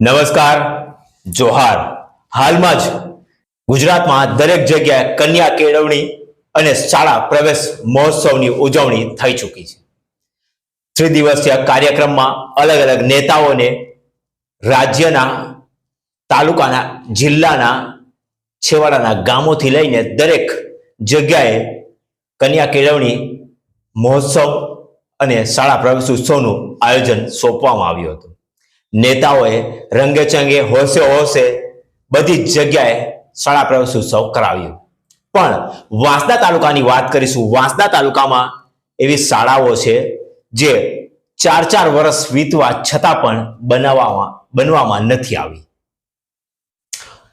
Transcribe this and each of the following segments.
નમસ્કાર, જોહાર. હાલમાં જ ગુજરાતમાં દરેક જગ્યાએ કન્યા કેળવણી અને શાળા પ્રવેશ મહોત્સવની ઉજવણી થઈ ચૂકી છે. ત્રિદિવસીય કાર્યક્રમમાં અલગ અલગ નેતાઓને રાજ્યના, તાલુકાના, જિલ્લાના, છેવાડાના ગામોથી લઈને દરેક જગ્યાએ કન્યા કેળવણી મહોત્સવ અને શાળા પ્રવેશ ઉત્સવનું આયોજન સોંપવામાં આવ્યું હતું. નેતાઓએ રંગેચંગે હોશે હોશે બધી જગ્યાએ શાળા પ્રવેશ ઉત્સવ કરાવ્યો. પણ વાંસદા તાલુકાની વાત કરીશું. વાંસદા તાલુકામાં એવી શાળાઓ છે જે ચાર ચાર વર્ષ વીતવા છતાં પણ બનાવવામાં, બનવામાં નથી આવી.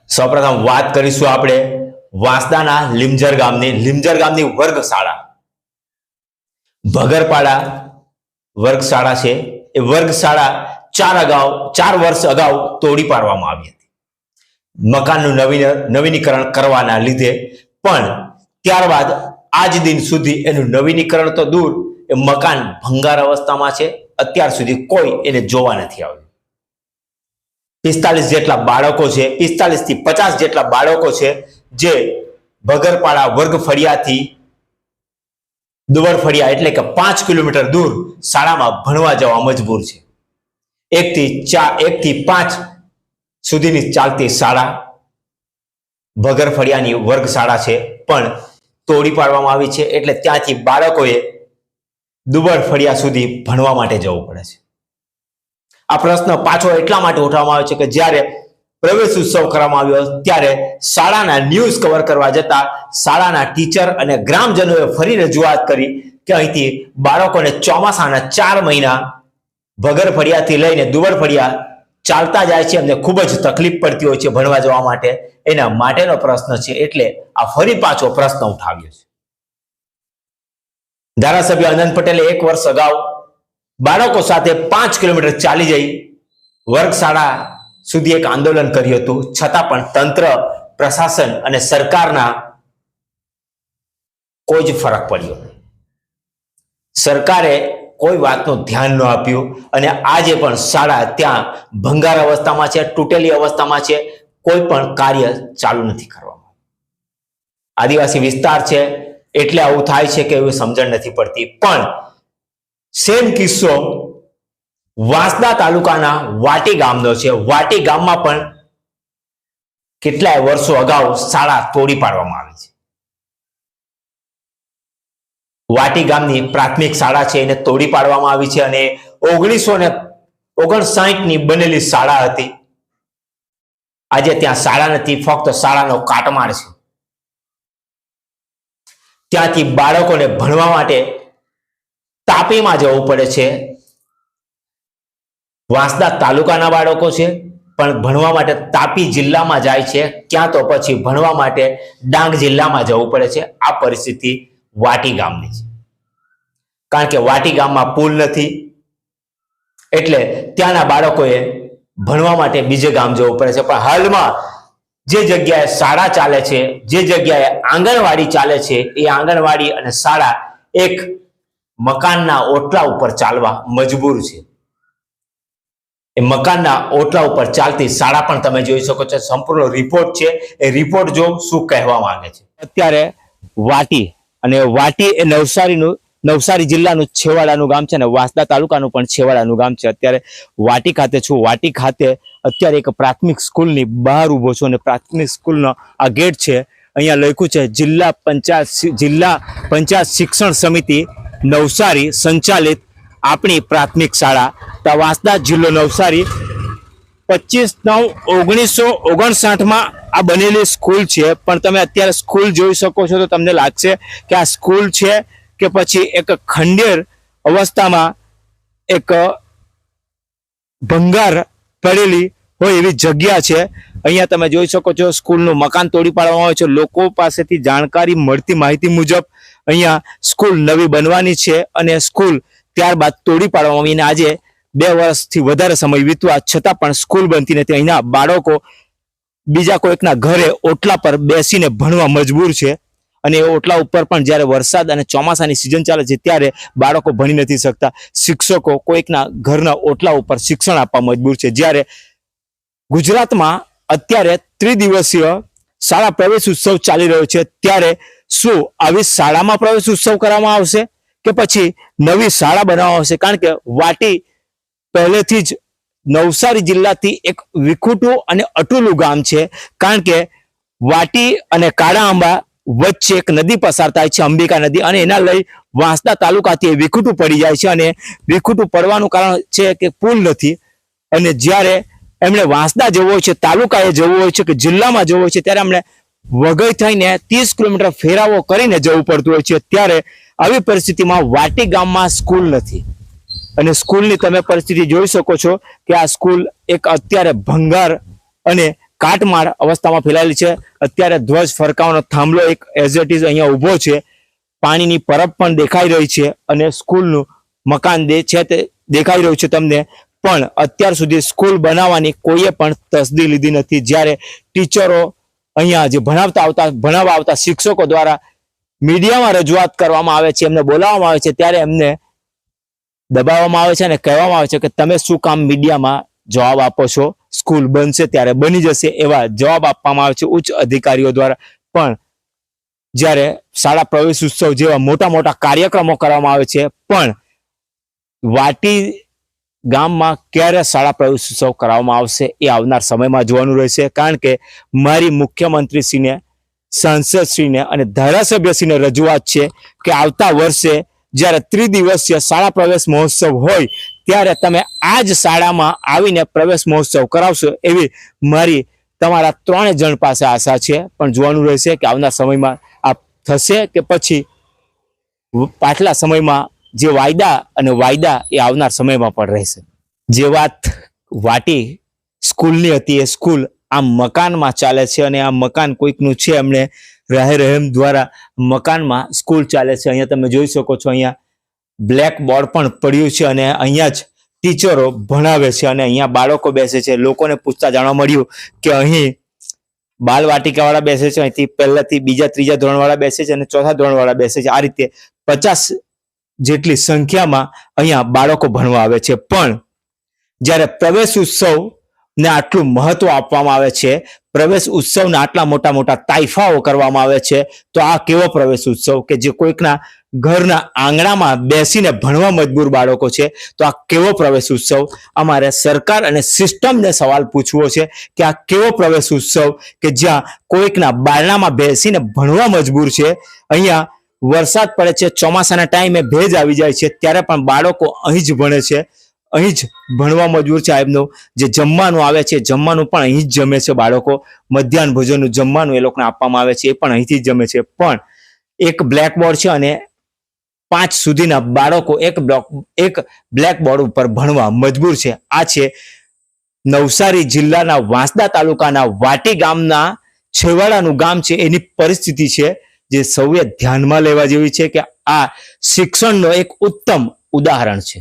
સૌપ્રથમ વાત કરીશું આપણે વાંસદાના લીમજર ગામની. લીમજર ગામની વર્ગ શાળા ભગરપાડા વર્ગશાળા છે. એ વર્ગ શાળા ચાર અગાઉ, ચાર વર્ષ અગાઉ તોડી પાડવામાં આવી હતી. મકાનનું નવીન, નવીનીકરણ કરવાના લીધે પણ ત્યારબાદ આજ દિન સુધી એનું નવીનીકરણ તો દૂર, એ મકાન ભંગાર અવસ્થામાં છે. અત્યાર સુધી કોઈ એને જોવા નથી આવ્યું. પિસ્તાલીસ જેટલા બાળકો છે, પિસ્તાલીસથી પચાસ જેટલા બાળકો છે, જે ભગરપાડા વર્ગ ફળિયાથી દુવર ફળિયા એટલે કે પાંચ કિલોમીટર દૂર શાળામાં ભણવા જવા મજબૂર છે. એકથી ચાર એકથી પાંચ સુધીની ચાલતી શાળા. ભગર ફળિયાની વર્ગ શાળા છે, પણ તોડી પાડવામાં આવી છે, એટલે ત્યાંથી બાળકોએ દુબળ ફળિયા સુધી ભણવા માટે જવું પડે છે. આ પ્રશ્ન પાછો એટલા માટે ઉઠાવવામાં આવ્યો છે કે જ્યારે પ્રવેશ ઉત્સવ કરવામાં આવ્યો, ત્યારે શાળાના ન્યૂઝ કવર કરવા જતા શાળાના ટીચર અને ગ્રામજનોએ ફરી રજૂઆત કરી કે અહીંથી બાળકોને ચોમાસાના ચાર મહિના ભગર ફળિયાથી લઈને દુવર ફળિયા ચાલતા જાય છે, એમને ખૂબ જ તકલીફ પડતી હોય છે ભણવા જવા માટે. એના માટેનો પ્રશ્ન છે, એટલે આ ફરી પાછો પ્રશ્ન ઉઠાવ્યો છે. ધારાસભ્ય અનંત પટેલે એક વર્ષ અગાઉ બાળકો સાથે પાંચ કિલોમીટર ચાલી જઈ વર્ગશાળા સુધી એક આંદોલન કર્યું હતું. છતાં પણ તંત્ર, પ્રશાસન અને સરકારના કોઈ જ ફરક પડ્યો સરકારે કોઈ વાતનું ધ્યાન ન આપ્યું. અને આજે પણ શાળા ત્યાં ભંગાર અવસ્થામાં છે, તૂટેલી અવસ્થામાં છે, કોઈ પણ કાર્ય ચાલુ નથી કરવામાં. આદિવાસી વિસ્તાર છે, એટલે આવું થાય છે કે એવી સમજણ નથી પડતી. પણ સેમ કિસ્સો વાંસદા તાલુકાના વાટી ગામનો છે. વાટી ગામમાં પણ કેટલાય વર્ષો અગાઉ શાળા તોડી પાડવામાં આવી છે. વાટી ગામની પ્રાથમિક શાળા છે, એને તોડી પાડવામાં આવી છે અને ઓગણીસો ને ઓગણસાઠની બનેલી શાળા હતી. આજે ત્યાં શાળા નથી, ફક્ત શાળાનો કાટમાળ છે. ત્યાંથી બાળકોને ભણવા માટે તાપીમાં જવું પડે છે. વાંસદા તાલુકાના બાળકો છે, પણ ભણવા માટે તાપી જિલ્લામાં જાય છે. ક્યાં તો પછી ભણવા માટે ડાંગ જિલ્લામાં જવું પડે છે. આ પરિસ્થિતિ વાટી ગામની છે. કારણ કે વાટી ગામમાં પુલ નથી. એટલે ત્યાંના બાળકોએ ભણવા માટે બીજે ગામ જવું પડે છે. પણ હાલમાં જે જગ્યાએ શાળા ચાલે છે, જે જગ્યાએ આંગણવાડી ચાલે છે, એ આંગણવાડી અને શાળા એક મકાનના ઓટલા ઉપર ચાલવા મજબૂર છે. એ મકાનના ઓટલા ઉપર ચાલતી શાળા પણ તમે જોઈ શકો છો. સંપૂર્ણ રિપોર્ટ છે. એ રિપોર્ટ જો શું કહેવા માંગે છે? અત્યારે વાટી અને વાટી એ નવસારીનું, નવસારી જિલ્લાનું છેવાડાનું ગામ છે અને વાંસદા તાલુકાનું પણ છેવાડાનું ગામ છે. અત્યારે વાટી ખાતે છું. વાટી ખાતે અત્યારે એક પ્રાથમિક સ્કૂલની બહાર ઊભો છું અને પ્રાથમિક સ્કૂલનો આ ગેટ છે. અહીંયા લખ્યું છે, જિલ્લા પંચાયત જિલ્લા પંચાયત શિક્ષણ સમિતિ નવસારી સંચાલિત આપણી પ્રાથમિક શાળા. તો વાંસદા જિલ્લો નવસારી પચીસ નવ ઓગણીસો ઓગણસાઠમાં આ બનેલી સ્કૂલ છે. પણ તમે અત્યારે સ્કૂલ જોઈ શકો છો તો તમને લાગશે કે આ સ્કૂલ છે કે પછી એક ખંડેર અવસ્થામાં એક ભંગાર પડેલી હોય એવી જગ્યા છે. અહીંયા તમે જોઈ શકો છો સ્કૂલનું મકાન તોડી પાડવામાં આવે છે. લોકો પાસેથી જાણકારી મળતી માહિતી મુજબ અહીંયા સ્કૂલ નવી બનવાની છે અને સ્કૂલ ત્યારબાદ તોડી પાડવામાં આવી આજે બે વર્ષથી વધારે સમય વીતવા છતાં પણ સ્કૂલ બનતી નથી અહીંના બાળકો બીજા કોઈકના ઘરે ઓટલા પર બેસીને ભણવા મજબૂર છે. અને ઓટલા ઉપર પણ જ્યારે વરસાદ અને ચોમાસાની સિઝન ચાલે છે ત્યારે બાળકો ભણી નથી શકતા. શિક્ષકો કોઈકના ઘરના ઓટલા ઉપર શિક્ષણ આપવા મજબૂર છે. જ્યારે ગુજરાતમાં અત્યારે ત્રિદિવસીય શાળા પ્રવેશ ઉત્સવ ચાલી રહ્યો છે, ત્યારે શું આવી શાળામાં પ્રવેશ ઉત્સવ કરવામાં આવશે કે પછી નવી શાળા બનાવવામાં આવશે? કારણ કે વાટી પહેલેથી જ નવસારી જિલ્લાથી એક વિખુટું અને અટુલું ગામ છે. કારણ કે વાટી અને કાળા આંબા વચ્ચે એક નદી પસાર થાય છે, અંબિકા નદી. અને એના લઈ વાંસદા તાલુકાથી વિખુટું પડી જાય છે અને વિખુટું પડવાનું કારણ છે કે પુલ નથી. અને જ્યારે એમણે વાંસદા જવું હોય છે, તાલુકાએ જવું હોય છે કે જિલ્લામાં જવું હોય છે, ત્યારે એમણે વઘઈ થઈને ત્રીસ કિલોમીટર ફેરાવો કરીને જવું પડતું હોય છે. ત્યારે આવી પરિસ્થિતિમાં વાટી ગામમાં સ્કૂલ નથી. અને સ્કૂલની તમે પરિસ્થિતિ જોઈ શકો છો કે આ સ્કૂલ એક અત્યારે ભંગાર અને કાટમાળ અવસ્થામાં ફેલાયેલી છે. અત્યારે ધ્વજ ફરકાવાનો થાંભલો એક એઝ ઇટ અહીંયા ઊભો છે. પાણીની પરબ પણ દેખાઈ રહી છે અને સ્કૂલનું મકાન દે છે તે દેખાઈ રહ્યું છે તમને. પણ અત્યાર સુધી સ્કૂલ બનાવવાની કોઈએ પણ તસદી લીધી નથી. જ્યારે ટીચરો અહીંયા જે ભણાવતા આવતા, ભણાવવા આવતા શિક્ષકો દ્વારા મીડિયામાં રજૂઆત કરવામાં આવે છે, એમને બોલાવવામાં આવે છે, ત્યારે એમને દબાવવામાં આવે છે અને કહેવામાં આવે છે કે તમે શું કામ મીડિયામાં જવાબ આપો છો? સ્કૂલ બનશે ત્યારે બની જશે એવા જવાબ આપવામાં આવે છે ઉચ્ચ અધિકારીઓ દ્વારા. પણ જ્યારે શાળા પ્રવેશ ઉત્સવ જેવા મોટા મોટા કાર્યક્રમો કરવામાં આવે છે, પણ વાટી ગામમાં ક્યારે શાળા પ્રવેશ ઉત્સવ કરવામાં આવશે એ આવનાર સમયમાં જોવાનું રહેશે. કારણ કે મારી મુખ્યમંત્રીશ્રીને, સાંસદશ્રીને અને ધારાસભ્યશ્રીને રજૂઆત છે કે આવતા વર્ષે જ્યારે ત્રિદિવસીય શાળા પ્રવેશ મહોત્સવ હોય, ત્યારે તમે આ જ શાળામાં આવીને પ્રવેશ મહોત્સવ કરાવશો એવી મારી તમારા ત્રણે જણ પાસે આશા છે. પણ જોવાનું રહેશે કે આવનાર સમયમાં આ થશે કે પછી પાછલા સમયમાં જે વાયદા અને વાયદા એ આવનાર સમયમાં પણ રહેશે. જે વાત વાટી સ્કૂલની હતી એ સ્કૂલ આ મકાનમાં ચાલે છે અને આ મકાન કોઈકનું છે એમણે રાહે રહેમ દ્વારા મકાનમાં સ્કૂલ ચાલે છે. અહીંયા તમે જોઈ શકો છો, અહીંયા બ્લેક બોર્ડ પણ પડ્યું છે અને અહીંયા જ ટીચરો ભણાવે છે અને અહીંયા બાળકો બેસે છે. લોકોને પૂછતા જાણવા મળ્યું કે અહીં બાલ વાટિકાવાળા બેસે છે, અહીંથી પહેલાથી બીજા, ત્રીજા ધોરણવાળા બેસે છે અને ચોથા ધોરણવાળા બેસે છે. આ રીતે પચાસ જેટલી સંખ્યામાં અહીંયા બાળકો ભણવા આવે છે. પણ જ્યારે પ્રવેશ ઉત્સવને આટલું મહત્વ આપવામાં આવે છે પ્રવેશ ઉત્સવના આટલા મોટા મોટા તાઇફાઓ કરવામાં આવે છે. તો આ કેવો પ્રવેશ ઉત્સવ કે જે કોઈકના ઘરના આંગણામાં બેસીને ભણવા મજબૂર બાળકો છે? તો આ કેવો પ્રવેશ ઉત્સવ? અમારે સરકાર અને સિસ્ટમને સવાલ પૂછવો છે કે આ કેવો પ્રવેશ ઉત્સવ કે જ્યાં કોઈકના બારણામાં બેસીને ભણવા મજબૂર છે? અહીંયા વરસાદ પડે છે, ચોમાસાના ટાઈમે ભેજ આવી જાય છે, ત્યારે પણ બાળકો અહીં જ ભણે છે. અહીં જ ભણવા મજબૂર છે એમનું, જે જમવાનું આવે છે, જમવાનું પણ અહીં જ જમે છે બાળકો. મધ્યાહન ભોજનનું જમવાનું એ લોકોને આપવામાં આવે છે, એ પણ અહીંથી જ જમે છે. પણ એક બ્લેકબોર્ડ છે અને પાંચ સુધીના બાળકો એક બ્લોક એક બ્લેકબોર્ડ ઉપર ભણવા મજબૂર છે. આ છે નવસારી જિલ્લાના વાંસદા તાલુકાના વાટી ગામના છેવાડાનું ગામ છે. એની પરિસ્થિતિ છે જે સૌએ ધ્યાનમાં લેવા જેવી છે કે આ શિક્ષણનો એક ઉત્તમ ઉદાહરણ છે.